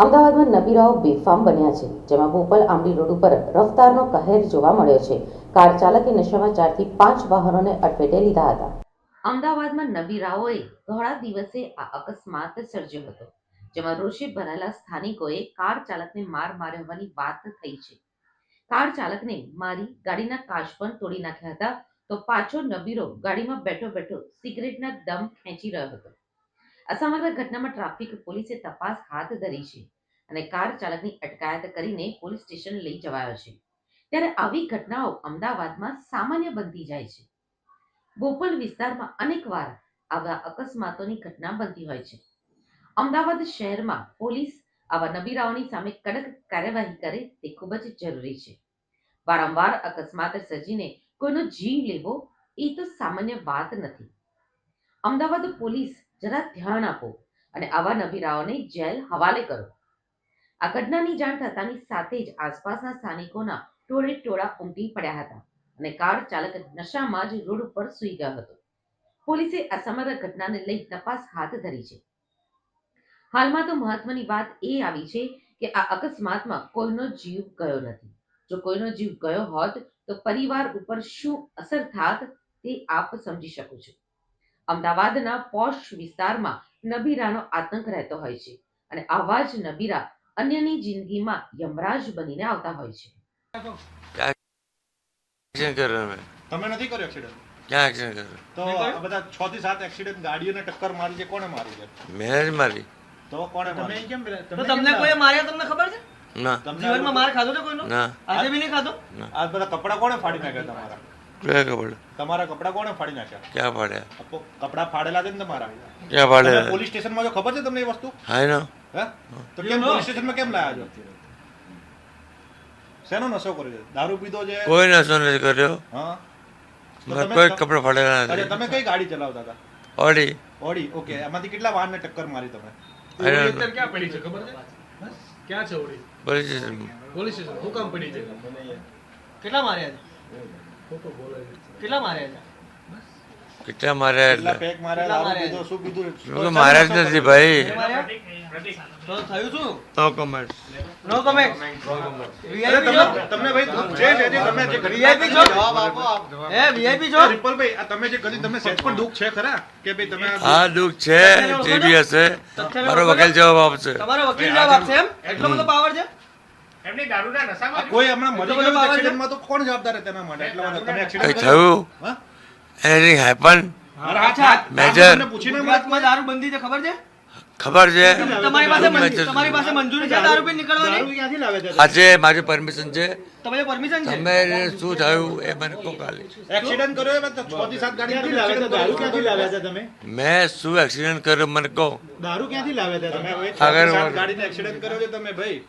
અમદાવાદમાં નબીરાઓ બેફામ બન્યા છે, જેમાં ભોપાલ આંબલી રોડ ઉપર રફતારનો કહેર જોવા મળ્યો છે. કાર ચાલકે નશામાં ચારથી પાંચ વાહનોને અડફેટે લીધા હતા. અમદાવાદમાં નબીરાઓએ ધોળા દિવસે આ અકસ્માત સર્જ્યો હતો, જેમાં રોષે ભરાયેલા સ્થાનિકોએ કાર ચાલકને માર માર્યો હોવાની વાત થઈ છે. કાર ચાલકને મારી ગાડીના કાચ પણ તોડી નાખ્યા હતા, તો પાછો નબીરો ગાડીમાં બેઠો બેઠો સિગરેટના દમ ખેંચી રહ્યો હતો. આ ઘટનામાં ટ્રાફિક પોલીસે તપાસ હાથ ધરી છે અને કાર ચાલકની અટકાયત કરીને પોલીસ સ્ટેશન લઈ જવાયો છે. ત્યારે આવી ઘટનાઓ અમદાવાદમાં સામાન્ય બનતી જાય છે. બોપલ વિસ્તારમાં અનેકવાર આવા અકસ્માતોની ઘટના બનતી હોય છે. અમદાવાદ શહેરમાં પોલીસ આવા નબીરાઓની સામે કડક કાર્યવાહી કરે તે ખૂબ જ જરૂરી છે. વારંવાર અકસ્માત સર્જીને કોઈનો જીવ લેવો એ તો સામાન્ય વાત નથી. અમદાવાદ પોલીસ જરા ધ્યાન આપો અને આવા નબીરાઓને જેલ હવાલે કરો. આ ઘટનાની જાણ થતાની સાથે જ આસપાસના સ્થાનિકોના ટોળે ટોળા ઉમટી પડ્યા હતા અને કાર ચાલક નશામાં જ રોડ ઉપર સૂઈ ગયો હતો. પોલીસે આ સમગ્ર ઘટનાને લઈ તપાસ હાથ ધરી છે. હાલમાં તો મહત્વની વાત એ આવી છે કે આ અકસ્માતમાં કોઈનો જીવ ગયો નથી. જો કોઈનો જીવ ગયો હોત તો પરિવાર ઉપર શું અસર થાત તે આપ સમજી શકો છો. અમદાવાદના પોશ વિસ્તારમાં નબીરાનો આતંક રહેતો હોય છે અને આવા જ નબીરા અન્યની જિંદગીમાં યમરાજ બનીને આવતા હોય છે. એક્સિડન્ટ કર્યો મેં તમે નથી કર્યો એક્સિડન્ટ ક્યાં એક્સિડન્ટ કર્યો? તો બધા છ થી સાત એક્સિડન્ટ ગાડીઓને ટક્કર મારી છે. કોણે મારી છે? મેં જ મારી. તો કોને મારી? તો તમને કોઈ માર્યા તમને ખબર છે? ના. જીવનમાં માર ખાધો છે કોઈનો? ના. આજે બી નહીં ખાધો? આ બધા કપડા કોણે ફાડી નાખ્યા તમારા? ક્યાં ખબર તમારા કપડા કોણે ફાડી નાખ્યા? ક્યાં પાડ્યા કપડા ફાડેલા છે ને તમારા? ક્યાં તમે પાડ્યા પોલીસ સ્ટેશનમાં જો ખબર છે તમને એ વસ્તુ? હા એનો. હે? તો કેમ પોલીસ સ્ટેશનમાં કેમ લાયા છો? શેનો નશો કર્યો દારૂ પીધો છે? કોઈ નશો નથી કર્યો. હા. કોઈ કપડા ફાડેલા નથી. તમે કઈ ગાડી ચલાવતા હતા? ઓડી. Audi okay. એમાંથી કેટલા વાહનને ટક્કર મારી તમે? ક્યાં પડી છે ખબર છે? ક્યાં છે Audi? Police station. Police station હું કામ પડી છે? કેટલા માર્યા છે? કેટલા માર્યા કેટલા માર્યા નથી ભાઈ. No comment no comment VIP છો તમને ભાઈ જે તમે જે? છે. વીઆઈપી છો આ તમે જે તમને સેજ પણ દુઃખ છે ખરા? કે ભાઈ તમે હા દુઃખ છે જે બી હશે. મારો વકીલ જવાબ આપશે. તમારો વકીલ જવાબ આપશે એમ? એટલો બધો પાવર છે? કોઈ હમણાં ગયું power છે? એક્સિડન્ટમાં તો કોણ જવાબદાર છે તેના માટે? એટલા માટે તમે એક્સિડન્ટ થયું. હા? હેપન અરે હા, હા, Major. તમને પૂછીને મને દારૂ બંધી છે ખબર છે? ખબર છે. તમારી પાસે તમારી પાસે મંજૂરી છે દારૂ પી નીકળવાની? ક્યાંથી લાવે છે? આજે મારી પરમિશન છે. તમારી પરમિશન છે? તમે શું થયું એ મને કહો ખાલી. એક્સિડન્ટ કર્યો એમાં તો થી સાત ગાડી ક્યાંથી લાવ્યા હતા દારૂ ક્યાંથી લાવ્યા હતા તમે? મેં શું એક્સિડન્ટ કર્યો મને કહો. દારૂ ક્યાંથી લાવ્યા હતા તમે? તમે હવે છ આગળથી સાત વધો. ગાડીને એક્સિડન્ટ કર્યો છે તમે ભાઈ.